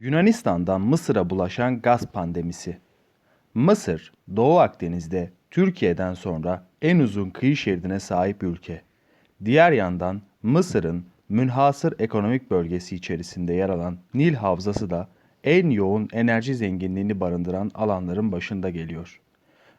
Yunanistan'dan Mısır'a bulaşan gaz pandemisi. Mısır, Doğu Akdeniz'de Türkiye'den sonra en uzun kıyı şeridine sahip ülke. Diğer yandan Mısır'ın münhasır ekonomik bölgesi içerisinde yer alan Nil Havzası da en yoğun enerji zenginliğini barındıran alanların başında geliyor.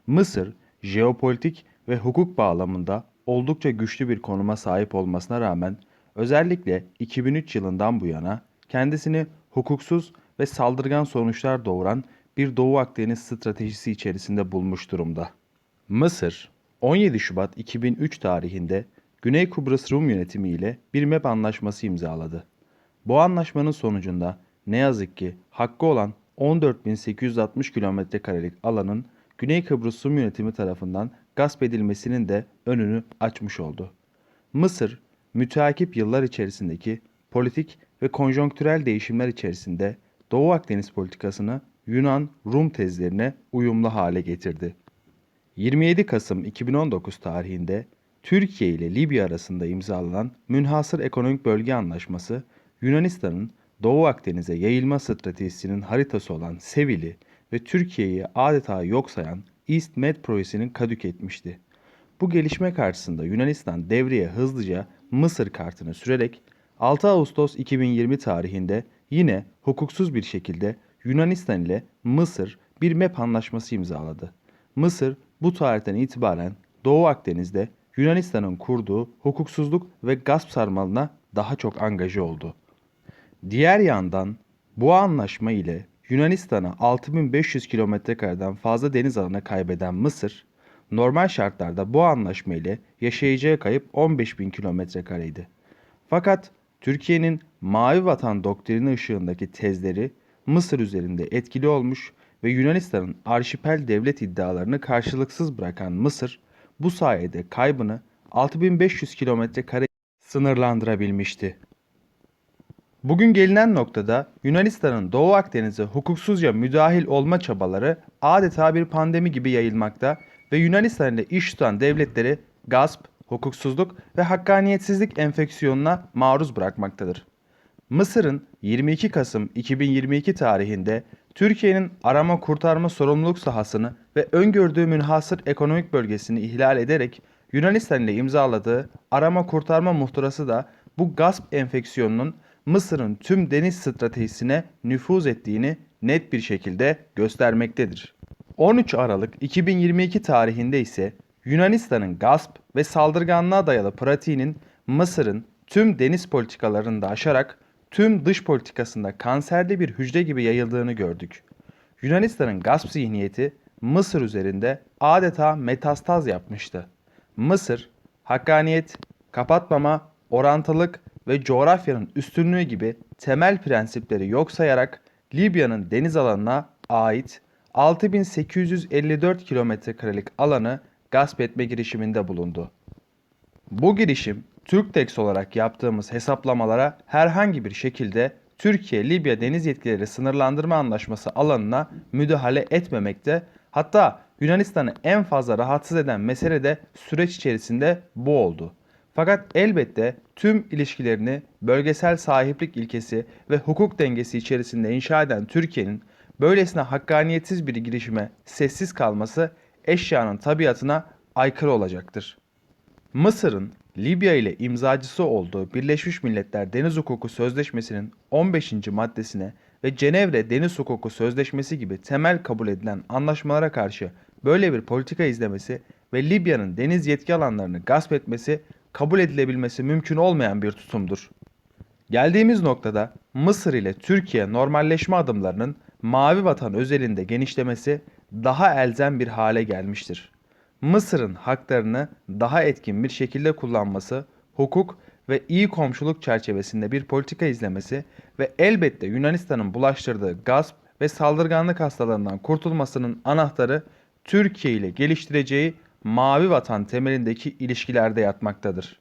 Mısır, jeopolitik ve hukuk bağlamında oldukça güçlü bir konuma sahip olmasına rağmen özellikle 2003 yılından bu yana kendisini hukuksuz ve saldırgan sonuçlar doğuran bir Doğu Akdeniz stratejisi içerisinde bulmuş durumda. Mısır, 17 Şubat 2003 tarihinde Güney Kıbrıs Rum yönetimi ile bir MEP anlaşması imzaladı. Bu anlaşmanın sonucunda ne yazık ki hakkı olan 14.860 kilometrekarelik alanın Güney Kıbrıs Rum yönetimi tarafından gasp edilmesinin de önünü açmış oldu. Mısır, müteakip yıllar içerisindeki politik ve konjonktürel değişimler içerisinde Doğu Akdeniz politikasını Yunan-Rum tezlerine uyumlu hale getirdi. 27 Kasım 2019 tarihinde Türkiye ile Libya arasında imzalanan Münhasır Ekonomik Bölge Anlaşması, Yunanistan'ın Doğu Akdeniz'e yayılma stratejisinin haritası olan Sevil'i ve Türkiye'yi adeta yok sayan East Med projesini kadük etmişti. Bu gelişme karşısında Yunanistan devreye hızlıca Mısır kartını sürerek 6 Ağustos 2020 tarihinde yine hukuksuz bir şekilde Yunanistan ile Mısır bir MEP anlaşması imzaladı. Mısır bu tarihten itibaren Doğu Akdeniz'de Yunanistan'ın kurduğu hukuksuzluk ve gasp sarmalına daha çok angaje oldu. Diğer yandan bu anlaşma ile Yunanistan'a 6500 kilometrekareden fazla deniz alanı kaybeden Mısır, normal şartlarda bu anlaşma ile yaşayacağı kayıp 15.000 kilometrekareydi. Fakat Türkiye'nin Mavi Vatan doktrini ışığındaki tezleri Mısır üzerinde etkili olmuş ve Yunanistan'ın arşipel devlet iddialarını karşılıksız bırakan Mısır, bu sayede kaybını 6500 kilometre kare sınırlandırabilmişti. Bugün gelinen noktada Yunanistan'ın Doğu Akdeniz'e hukuksuzca müdahil olma çabaları adeta bir pandemi gibi yayılmakta ve Yunanistan ile iş tutan devletleri gasp, hukuksuzluk ve hakkaniyetsizlik enfeksiyonuna maruz bırakmaktadır. Mısır'ın 22 Kasım 2022 tarihinde Türkiye'nin arama kurtarma sorumluluk sahasını ve öngördüğü münhasır ekonomik bölgesini ihlal ederek Yunanistan ile imzaladığı arama kurtarma muhtırası da bu gasp enfeksiyonunun Mısır'ın tüm deniz stratejisine nüfuz ettiğini net bir şekilde göstermektedir. 13 Aralık 2022 tarihinde ise Yunanistan'ın gasp ve saldırganlığa dayalı pratiğinin Mısır'ın tüm deniz politikalarını da aşarak tüm dış politikasında kanserli bir hücre gibi yayıldığını gördük. Yunanistan'ın gasp zihniyeti Mısır üzerinde adeta metastaz yapmıştı. Mısır, hakkaniyet, kapatmama, orantılık ve coğrafyanın üstünlüğü gibi temel prensipleri yok sayarak Libya'nın deniz alanına ait 6854 kilometrekarelik alanı gasp etme girişiminde bulundu. Bu girişim Türktex olarak yaptığımız hesaplamalara herhangi bir şekilde Türkiye-Libya deniz yetkileri sınırlandırma anlaşması alanına müdahale etmemekte hatta Yunanistan'ı en fazla rahatsız eden mesele de süreç içerisinde bu oldu. Fakat elbette tüm ilişkilerini bölgesel sahiplik ilkesi ve hukuk dengesi içerisinde inşa eden Türkiye'nin böylesine hakkaniyetsiz bir girişime sessiz kalması eşyanın tabiatına aykırı olacaktır. Mısır'ın Libya ile imzacısı olduğu Birleşmiş Milletler Deniz Hukuku Sözleşmesi'nin 15. maddesine ve Cenevre Deniz Hukuku Sözleşmesi gibi temel kabul edilen anlaşmalara karşı böyle bir politika izlemesi ve Libya'nın deniz yetki alanlarını gasp etmesi kabul edilebilmesi mümkün olmayan bir tutumdur. Geldiğimiz noktada Mısır ile Türkiye normalleşme adımlarının Mavi Vatan özelinde genişlemesi daha elzem bir hale gelmiştir. Mısır'ın haklarını daha etkin bir şekilde kullanması, hukuk ve iyi komşuluk çerçevesinde bir politika izlemesi ve elbette Yunanistan'ın bulaştırdığı gasp ve saldırganlık hastalığından kurtulmasının anahtarı Türkiye ile geliştireceği mavi vatan temelindeki ilişkilerde yatmaktadır.